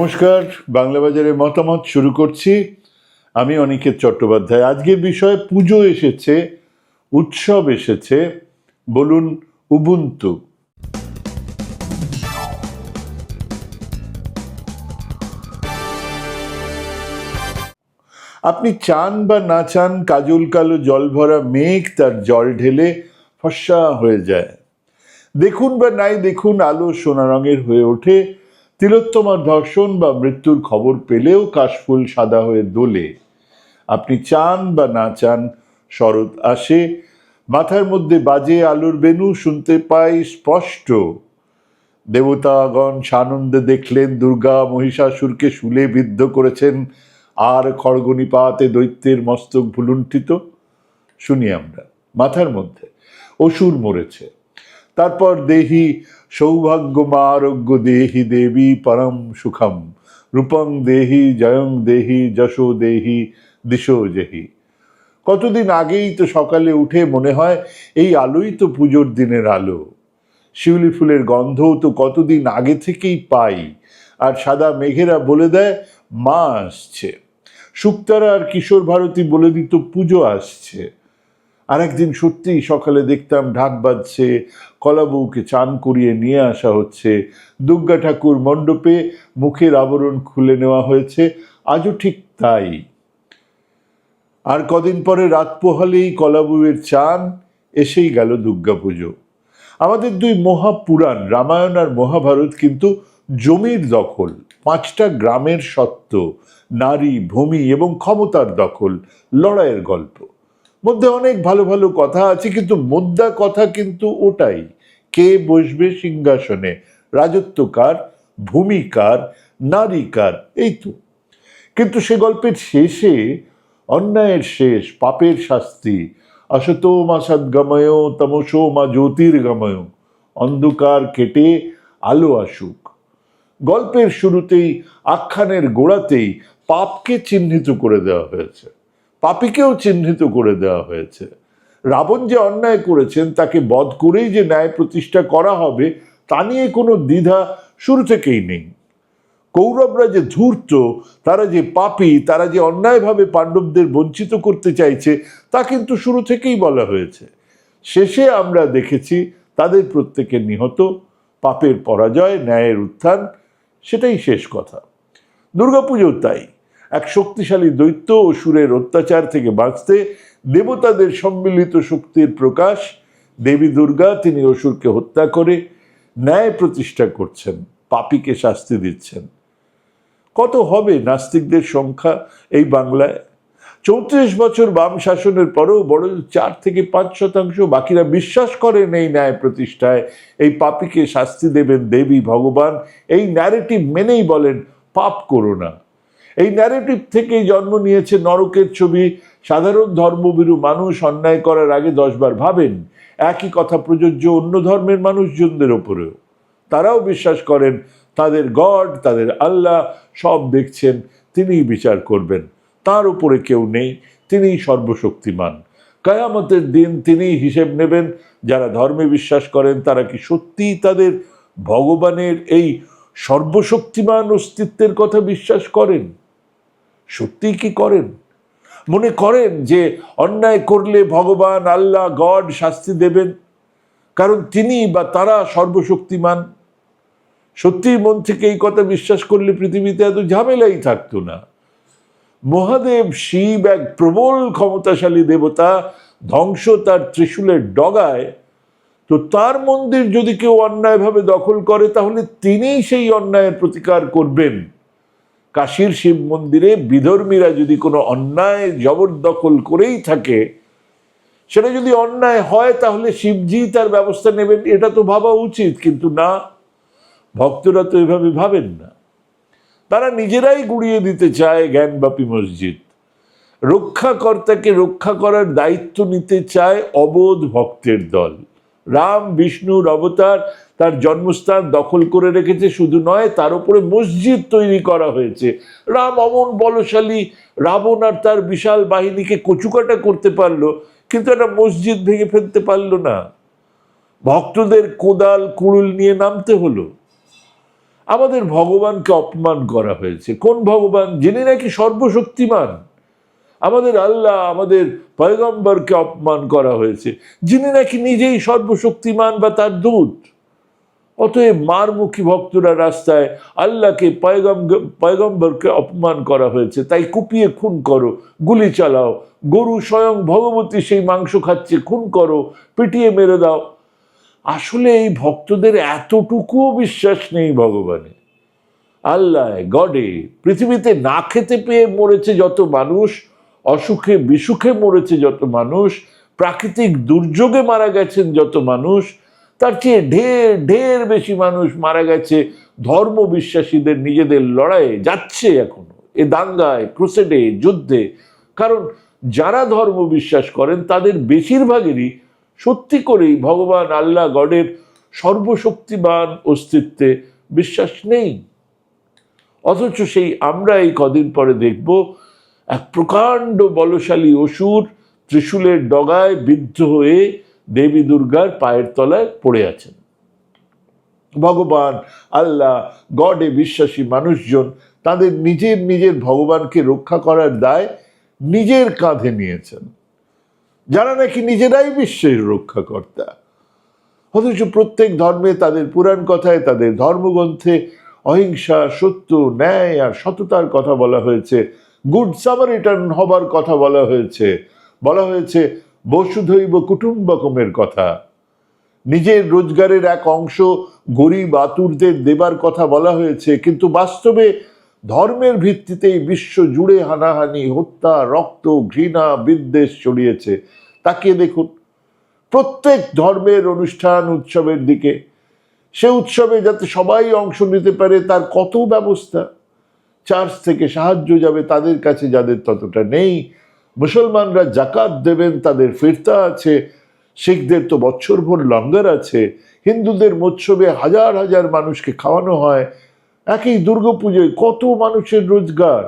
নমস্কার, বাংলা বাজারে মতামত শুরু করছি। আমি অনিকেত চট্টোপাধ্যায়। আজকের বিষয়ে পুজো এসেছে, উৎসব এসেছে, বলুন উবুন্তু আপনি চান বা না চান, কাজল কালো জল ভরা মেঘ তার জল ঢেলে ফর্সা হয়ে যায়। দেখুন বা নাই দেখুন, আলো সোনা রঙের হয়ে ওঠে। তিলোত্তমার ধর্ষণ বা মৃত্যুর খবর পেলেও কাশফুল সাদা হয়ে দোলে। আপনি চান বা না চান, শরৎ আসে। মাথার মধ্যে বাজে আলোর বেনু শুনতে পাই স্পষ্ট। দেবতাগণ সানন্দে দেখলেন দুর্গা মহিষাসুরকে শুলে বিদ্ধ করেছেন আর খড়গনিপাতে দৈত্যের মস্তক ভুলুণ্ঠিত। শুনি আমরা, মাথার মধ্যে অসুর মরেছে। তারপর দেহি সৌভাগ্য মা আরোগ্য দেহি দেবী পরম সুখম। রূপং দেহি, জয়ং দেহি, যশো দেহি, দিশো জেহি। কতদিন আগেই তো সকালে উঠে মনে হয় এই আলোই তো পুজোর দিনের আলো। শিউলি ফুলের গন্ধও তো কতদিন আগে থেকেই পাই। আর সাদা মেঘেরা বলে দেয়, মা আসছে। শুক্তারা আর কিশোর ভারতী বলে দিত, পুজো আসছে। আর একদিন সত্যিই সকালে দেখতাম ঢাক বাজছে, কলাবউকে চান করিয়ে নিয়ে আসা হচ্ছে। দুর্গা ঠাকুর মণ্ডপে মুখের আবরণ খুলে নেওয়া হয়েছে, আজও ঠিক তাই। আর কদিন পরে রাত পোহালেই কলাবউয়ের চান, এসেই গেল দুর্গাপুজো আমাদের দুই মহাপুরাণ, রামায়ণ আর মহাভারত কিন্তু জমির দখল, পাঁচটা গ্রামের সত্ত্ব নারী, ভূমি এবং ক্ষমতার দখল, লড়াইয়ের গল্প। মধ্যে অনেক ভালো ভালো কথা আছে, কিন্তু মোদ্দা কথা কিন্তু ওটাই। কে বসবে সিংহাসনে? রাজত্বকার ভূমিকার নারীকার এই তো। কিন্তু সে গল্পের শেষে, অন্যায়ের শেষ, পাপের শাস্তি অসতো মা সদ্গময় তমসো মা জ্যোতির্গময় অন্ধকার কেটে আলো আসুক। গল্পের শুরুতেই, আখ্যানের গোড়াতেই পাপকে চিহ্নিত করে দেওয়া হয়েছে। পাপীকেও চিহ্নিত করে দেওয়া হয়েছে। রাবণ যে অন্যায় করেছেন, তাকে বধ করেই যে ন্যায় প্রতিষ্ঠা করা হবে, তা নিয়ে কোনো দ্বিধা শুরু থেকেই নেই। কৌরবরা যে ধূর্ত, তারা যে পাপী, তারা যে অন্যায়ভাবে পাণ্ডবদের বঞ্চিত করতে চাইছে, তা কিন্তু শুরু থেকেই বলা হয়েছে। শেষে আমরা দেখেছি, তাদের প্রত্যেকে নিহত, পাপের পরাজয়, ন্যায়ের উত্থান, সেটাই শেষ কথা। দুর্গাপুজো তাই। এক শক্তিশালী দৈত্য অসুরের অত্যাচার থেকে বাঁচতে দেবতাদের সম্মিলিত শক্তির প্রকাশ, দেবী দুর্গা তিনি অসুরকে হত্যা করে ন্যায় প্রতিষ্ঠা করছেন, পাপীকে শাস্তি দিচ্ছেন। কত হবে নাস্তিকদের সংখ্যা এই বাংলায়? চৌত্রিশ বছর বাম শাসনের পরেও বড় চার থেকে পাঁচ শতাংশ বাকিরা বিশ্বাস করেন এই ন্যায় প্রতিষ্ঠায়। এই পাপীকে শাস্তি দেবেন দেবী ভগবান। এই ন্যারেটিভ মেনেই বলেন, পাপ করো না। এই ন্যারেটিভ থেকেই জন্ম নিয়েছে নরকের ছবি। সাধারণ ধর্মবিরু মানুষ অন্যায় করার আগে দশবার ভাবেন, একই কথা প্রযোজ্য অন্য ধর্মের মানুষজনদের ওপরেও। তারাও বিশ্বাস করেন, তাদের গড, তাদের আল্লাহ সব দেখছেন, তিনিই বিচার করবেন। তার উপরে কেউ নেই, তিনিই সর্বশক্তিমান। কায়ামতের দিন তিনিই হিসেব নেবেন, যারা ধর্মে বিশ্বাস করেন তারা কি সত্যিই তাদের ভগবানের এই সর্বশক্তিমান অস্তিত্বের কথা বিশ্বাস করেন? সত্যিই কি করেন? মনে করেন যে অন্যায় করলে ভগবান, আল্লাহ, গড শাস্তি দেবেন। কারণ তিনি বা তারা সর্বশক্তিমান। সত্যিই মন থেকে এই কথা বিশ্বাস করলে পৃথিবীতে এত ঝামেলাই থাকতো না। মহাদেব শিব এক প্রবল ক্ষমতাশালী দেবতা, ধ্বংস তার ত্রিশূলের ডগায়। তো তার মন্দির যদি কেউ অন্যায়ভাবে দখল করে, তাহলে তিনিই সেই অন্যায়ের প্রতিকার করবেন। কাশীর শিব মন্দিরে বিধর্মীরা যদি কোনো অন্যায় জবরদখল করেই থাকে, সেটা যদি অন্যায় হয় তাহলে শিবজি তার ব্যবস্থা নেবেন, এটা তো ভাবা উচিত, কিন্তু না, ভক্তরা তো এভাবে ভাবেন না। তারা নিজেরাই গুড়িয়ে দিতে চায় জ্ঞানবাপী মসজিদ। রক্ষাকর্তাকে রক্ষা করার দায়িত্ব নিতে চায় অবোধ ভক্তের দল। রাম বিষ্ণুর অবতার তার জন্মস্থান দখল করে রেখেছে, শুধু নয়, তার উপরে মসজিদ তৈরি করা হয়েছে। রাম অমন বলশালী, রাবণ আর তার বিশাল বাহিনীকে কচুকাটা করতে পারল, কিন্তু একটা মসজিদ ভেঙে ফেলতে পারল না। ভক্তদের কোদাল, কুড়ুল নিয়ে নামতে হলো। আমাদের ভগবানকে অপমান করা হয়েছে। কোন ভগবান? যিনি নাকি সর্বশক্তিমান। আমাদের আল্লাহ আমাদের পয়গম্বরকে অপমান করা হয়েছে। যিনি নাকি নিজেই সর্বশক্তিমান বা তার দূত। অতএব মারমুখী ভক্তরা রাস্তায় আল্লাহকে পয়গম পয়গম্বরকে অপমান করা হয়েছে। তাই কুপিয়ে খুন করো, গুলি চালাও। গরু স্বয়ং ভগবতী সেই মাংস খাচ্ছে, খুন করো, পিটিয়ে মেরে দাও। আসলে এই ভক্তদের এতটুকুও বিশ্বাস নেই ভগবানে আল্লাহ, গডে, পৃথিবীতে না খেতে পেয়ে মরেছে যত মানুষ অসুখে বিসুখে মরেছে যত মানুষ, প্রাকৃতিক দুর্যোগে মারা গেছেন যত মানুষ, তার চেয়ে ঢের ঢের বেশি মানুষ মারা গেছে ধর্ম বিশ্বাসীদের নিজেদের লড়াইয়ে যাচ্ছে এখনও। এ দাঙ্গায়, ক্রুসেডে, যুদ্ধে। কারণ যারা ধর্ম বিশ্বাস করেন, তাদের বেশিরভাগেরই সত্যি করেই ভগবান আল্লাহ গডের সর্বশক্তিবান অস্তিত্বে বিশ্বাস নেই। অথচ সেই আমরা এই কদিন পরে দেখব এক প্রকাণ্ড বলশালী অসুর ত্রিশূলের ডগায় বিদ্ধ হয়ে দেবী দুর্গার পায়ের তলায় পড়ে আছেন। ভগবান, আল্লাহ, গডে বিশ্বাসী মানুষজন তাদের নিজের নিজের ভগবানকে রক্ষা করার দায় নিজের কাঁধে নিয়েছেন। যারা নাকি নিজেরাই বিশ্বের রক্ষাকর্তা। অথচ প্রত্যেক ধর্মে তাদের পুরাণ কথায়, তাদের ধর্মগ্রন্থে অহিংসা, সত্য, ন্যায় আর সততার কথা বলা হয়েছে। গুড সামারিটান হবার কথা বলা হয়েছে। বলা হয়েছে, বসুধৈব কুটুম্বকমের কথা। নিজের রোজগারের এক অংশ গরিব আতুরদের দেবার কথা বলা হয়েছে, কিন্তু বাস্তবে ধর্মের ভিত্তিতেই বিশ্ব জুড়ে হানাহানি, হত্যা, রক্ত, ঘৃণা, বিদ্বেষ ছড়িয়েছে। তাকিয়ে দেখুন, প্রত্যেক ধর্মের অনুষ্ঠান উৎসবের দিকে, সে উৎসবে যাতে সবাই অংশ নিতে পারে, তার কত ব্যবস্থা? চার্চ থেকে সাহায্য যাবে তাদের কাছে যাদের ততটা নেই। মুসলমানরা জাকাত দেবেন, তাদের ফিরতা আছে, শিখদের তো বছরভর লঙ্গার আছে। হিন্দুদের মৎসবে হাজার হাজার মানুষকে খাওয়ানো হয়। একই দুর্গাপুজোয় কত মানুষের রোজগার?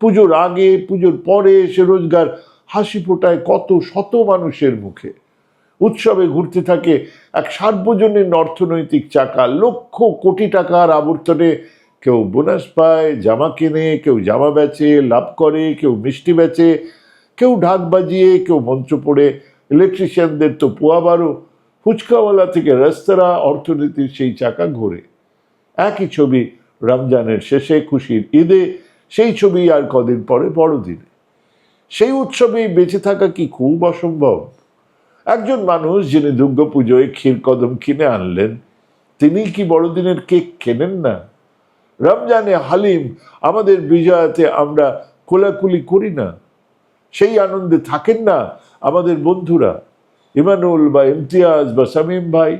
পুজোর আগে, পুজোর পরে সে রোজগার, হাসি ফোটায় কত শত মানুষের মুখে। উৎসবে ঘুরতে থাকে এক সার্বজনীন অর্থনৈতিক চাকা, লক্ষ কোটি টাকার আবর্তনে কেউ বোনাস পায়, জামা কিনে, কেউ জামা বেচে, লাভ করে, কেউ মিষ্টি বেচে, কেউ ঢাক বাজিয়ে, কেউ মঞ্চ পড়ে। ইলেকট্রিশিয়ানদের তো পোয়া বারো। ফুচকাওয়ালা থেকে রেস্তোরাঁ, অর্থনীতির সেই চাকা ঘোরে। একই ছবি রমজানের শেষে, খুশির ঈদে, সেই ছবি আর কদিন পরে বড়দিনে। সেই উৎসবেই বেঁচে থাকা কি খুব অসম্ভব। একজন মানুষ যিনি দুর্গাপুজোয় ক্ষীর কদম কিনে আনলেন, তিনি কি বড়দিনের কেক কেনেন না? রমজানে হালিম, আমাদের বিজয়াতে আমরা কোলাকুলি করি না। সেই আনন্দে থাকেন না আমাদের বন্ধুরা, ইমানুল বা ইমতিয়াজ বা শামীম ভাই।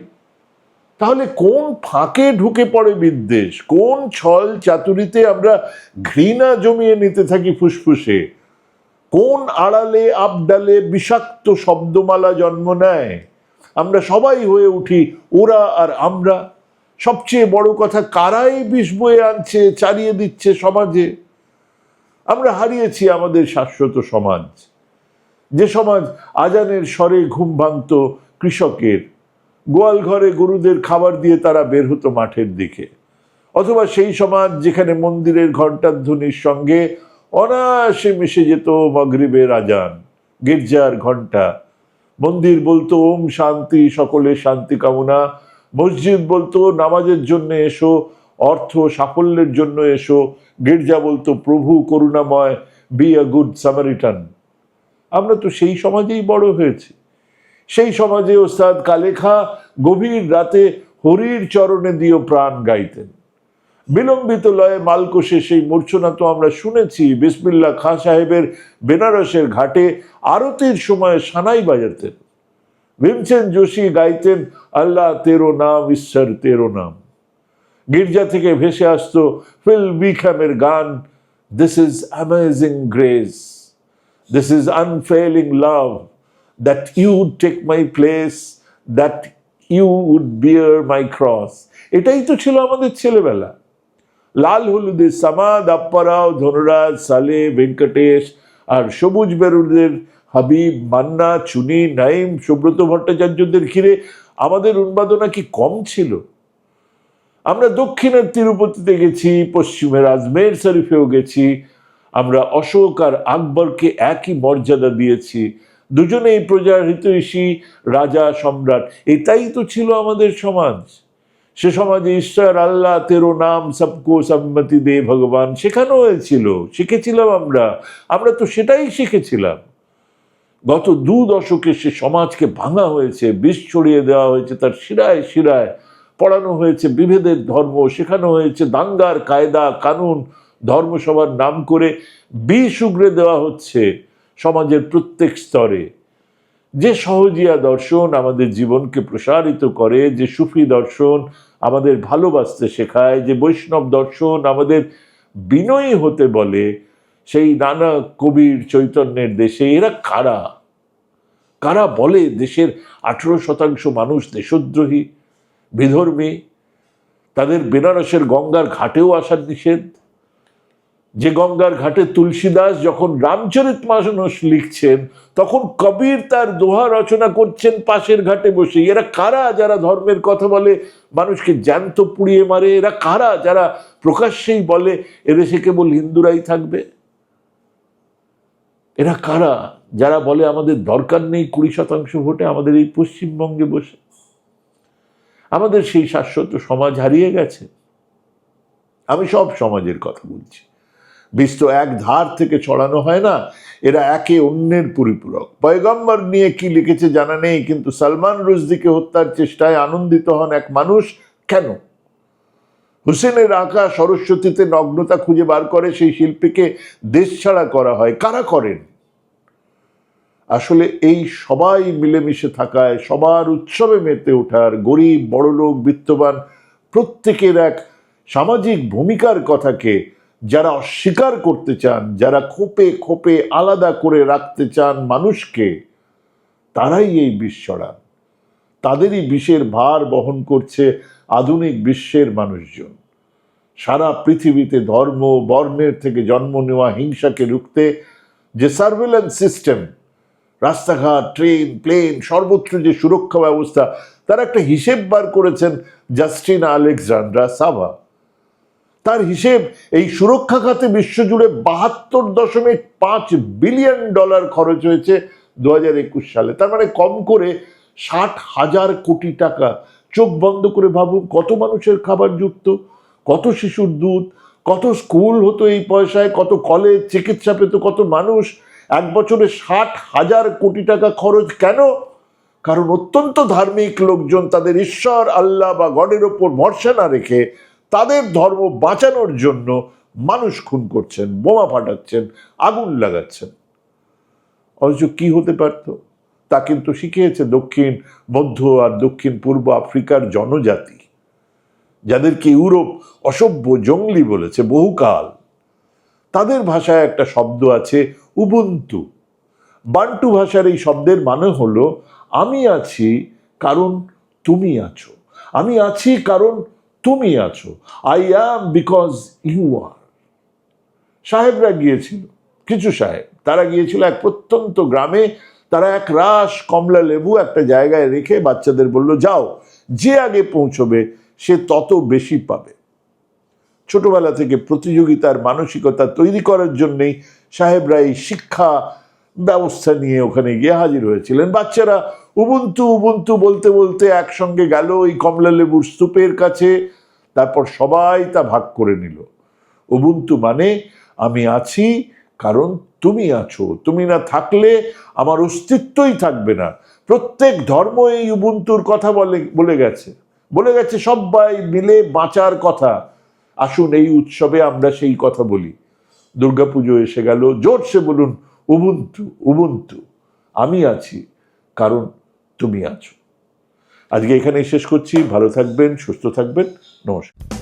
তাহলে কোন ফাঁকে ঢুকে পড়ে বিদ্বেষ? কোন ছল চাতুরিতে আমরা ঘৃণা জমিয়ে নিতে থাকি ফুসফুসে? কোন আড়ালে, আবডালে বিষাক্ত শব্দমালা জন্ম নেয়? আমরা সবাই হয়ে উঠি ওরা আর আমরা। সবচেয়ে বড় কথা, কারাই বিষ বয়ে আনছে, চালিয়ে দিচ্ছে সমাজে। আমরা হারিয়েছি আমাদের শাশ্বত সমাজ। যে সমাজ আজানের স্বরে ঘুম ভাঙত কৃষকের। গোয়াল ঘরে গরুদের খাবার দিয়ে তারা বের হতো মাঠের দিকে। অথবা সেই সমাজ যেখানে মন্দিরের ঘণ্টার ধ্বনির সঙ্গে অনায়াসে মিশে যেত মগরিবের আজান। গির্জার ঘণ্টা। মন্দির বলতো, ওম শান্তি, সকলে শান্তি কামনা। মসজিদ বলতো, নামাজের জন্য এসো, অর্থ সাফল্যের জন্য এসো। গির্জা বলতো, প্রভু করুণাময় বি আ গুড সামারিটান আমরা তো সেই সমাজেই বড় হয়েছি। সেই সমাজে ওস্তাদ কালেখা গভীর রাতে হরির চরণে দিয়েও প্রাণ গাইতেন। বিলম্বিত লয়ে মালকোষে সেই মূর্ছনা তো আমরা শুনেছি। বিসমিল্লা খাঁ সাহেবের বেনারসের ঘাটে আরতির সময় সানাই বাজাতেন। ভীমসেন যোশী গাইতেন, আল্লাহ তেরো নাম, ঈশ্বর তেরো নাম। গির্জা থেকে ভেসে আসতো ফিল বিখামের গান this is amazing grace this is unfailing love that you take my place that you would bear my cross এটাই তো ছিল আমাদের ছেলেবেলা। লাল হলুদে সামাদ, আপ্পারাও, ধনরাজ, সালে, ভেঙ্কটেশ আর সবুজ বেরুদের হাবিব, মান্না, চুনি নাইম সুব্রত ভট্টাচার্যদের ঘিরে আমাদের উন্মাদনা কি কম ছিল? আমরা দক্ষিণের তিরুপতিতে গেছি, পশ্চিমের আজমের শরীফেও গেছি, আমরা অশোক আর আকবরকে একই মর্যাদা দিয়েছি। দুজনেই প্রজার হিতৈষী রাজা, সম্রাট, এটাই তো ছিল আমাদের সমাজ। সে সমাজে ঈশ্বর, আল্লাহ, তেরো নাম, সবকো সম্মতি দে ভগবান শেখানো হয়েছিল শিখেছিলাম আমরা। আমরা তো সেটাই শিখেছিলাম। গত দু দশকে সে সমাজকে ভাঙা হয়েছে, বিষ ছড়িয়ে দেওয়া হয়েছে, তার শিরায় শিরায় পড়ানো হয়েছে, বিভেদের ধর্ম শেখানো হয়েছে, দাঙ্গার কায়দা, কানুন, ধর্মসভার নাম করে বিষ উগড়ে দেওয়া হচ্ছে সমাজের প্রত্যেক স্তরে। যে সহজিয়া দর্শন আমাদের জীবনকে প্রসারিত করে, যে সুফি দর্শন আমাদের ভালোবাসতে শেখায়, যে বৈষ্ণব দর্শন আমাদের বিনয়ী হতে বলে সেই নানা কবির চৈতন্যের দেশে, এরা কারা? কারা বলে দেশের আঠেরো শতাংশ মানুষ দেশদ্রোহী, বিধর্মী? তাদের বেনারসের গঙ্গার ঘাটেও আসার নিষেধ? যে গঙ্গার ঘাটে তুলসীদাস যখন রামচরিত মানস লিখছেন, তখন কবির তার দোহা রচনা করছেন পাশের ঘাটে বসে এরা কারা যারা ধর্মের কথা বলে, মানুষকে জ্যান্ত পুড়িয়ে মারে? এরা কারা যারা প্রকাশ্যেই বলে, এদেশে কেবল হিন্দুরাই থাকবে? এরা কারা? যারা বলে আমাদের দরকার নেই কুড়ি শতাংশ ভোটে আমাদের এই পশ্চিমবঙ্গে বসে। আমাদের সেই শাশ্বত সমাজ হারিয়ে গেছে। আমি সব সমাজের কথা বলছি। তো এক ধার থেকে ছড়ানো হয় না, এরা একে অন্যের পরিপূরক। পয়গম্বর নিয়ে কি লিখেছে জানা নেই, কিন্তু সালমান রুজদিকে হত্যার চেষ্টায় আনন্দিত হন এক মানুষ। কেন? হুসেনের আঁকা সরস্বতীতে নগ্নতা খুঁজে বার করে সেই শিল্পীকে দেশ ছাড়া করা হয়। কারা করেন? আসলে এই সবাই মিলেমিশে থাকায়, সবার উৎসবে মেতে ওঠার গরিব, বড়লোক, বিত্তবান প্রত্যেকের এক সামাজিক ভূমিকার কথাকে যারা অস্বীকার করতে চান, যারা খোপে খোপে আলাদা করে রাখতে চান মানুষকে, তারাই এই ছড়ান। তাদেরই বিষের ভার বহন করছে আধুনিক বিশ্বের মানুষজন। সারা পৃথিবীতে ধর্ম, বর্ণের থেকে জন্ম নেওয়া হিংসাকে রুখতে যে সার্ভেলেন্স সিস্টেম রাস্তাঘাট ট্রেন প্লেন সর্বত্র যে সুরক্ষা ব্যবস্থা, তার একটা হিসেব বার করেছেন জাস্টিন আলেকজান্ড্রা সাভা তার হিসেব, এই সুরক্ষা খাতে বিশ্বজুড়ে বাহাত্তর দশমিক পাঁচ বিলিয়ন ডলার খরচ হয়েছে দু সালে। তার মানে কম করে ষাট হাজার কোটি টাকা চোখ বন্ধ করে ভাবুন, কত মানুষের খাবার যুক্ত, কত শিশুর দুধ, কত স্কুল হতো এই পয়সায়, কত কলেজ চিকিৎসা পেত, কত মানুষ, এক বছরে ষাট হাজার কোটি টাকা খরচ কেন? কারণ অত্যন্ত ধার্মিক লোকজন তাদের ঈশ্বর, আল্লাহ বা গডের ওপর ভরসা না রেখে তাদের ধর্ম বাঁচানোর জন্য মানুষ খুন করছেন, বোমা ফাটাচ্ছেন, আগুন লাগাচ্ছেন। অথচ কি হতে পারত? তা কিন্তু শিখিয়েছে দক্ষিণ মধ্য আর দক্ষিণ পূর্ব আফ্রিকার জনজাতি, যাদেরকে ইউরোপ অসভ্য জঙ্গলি বলেছে বহুকাল। তাদের ভাষায় একটা শব্দ আছে উবুন্তু বান্টু ভাষার এই শব্দের মানে হলো, আমি আছি কারণ তুমি আছো। আমি আছি কারণ তুমি আছো। I am because you are সাহেবরা গিয়েছিল, কিছু সাহেব, তারা গিয়েছিল এক প্রত্যন্ত গ্রামে তারা এক রাস কমলা লেবু একটা জায়গায় রেখে বাচ্চাদের বলল, যাও, যে আগে পৌঁছবে, সে তত বেশি পাবে। ছোটবেলা থেকে প্রতিযোগিতার মানসিকতা তৈরি করার জন্যেই সাহেবরা এই শিক্ষা ব্যবস্থা নিয়ে ওখানে গিয়ে হাজির হয়েছিলেন। বাচ্চারা উবুন্তু উবুন্তু বলতে বলতে একসঙ্গে গেল ওই কমলা লেবুর স্তূপের কাছে। তারপর সবাই তা ভাগ করে নিল। উবুন্তু মানে আমি আছি, কারণ তুমি আছো, তুমি না থাকলে আমার অস্তিত্বই থাকবে না। প্রত্যেক ধর্ম এই উবুন্তুর কথা বলে বলে গেছে। বলে গেছে সবাই মিলে বাঁচার কথা। আসুন এই উৎসবে আমরা সেই কথা বলি। দুর্গাপুজো এসে গেল জোরসে বলুন, উবুন্তু উবুন্তু, আমি আছি, কারণ তুমি আছো। আজকে এখানেই শেষ করছি, ভালো থাকবেন, সুস্থ থাকবেন, নমস্কার।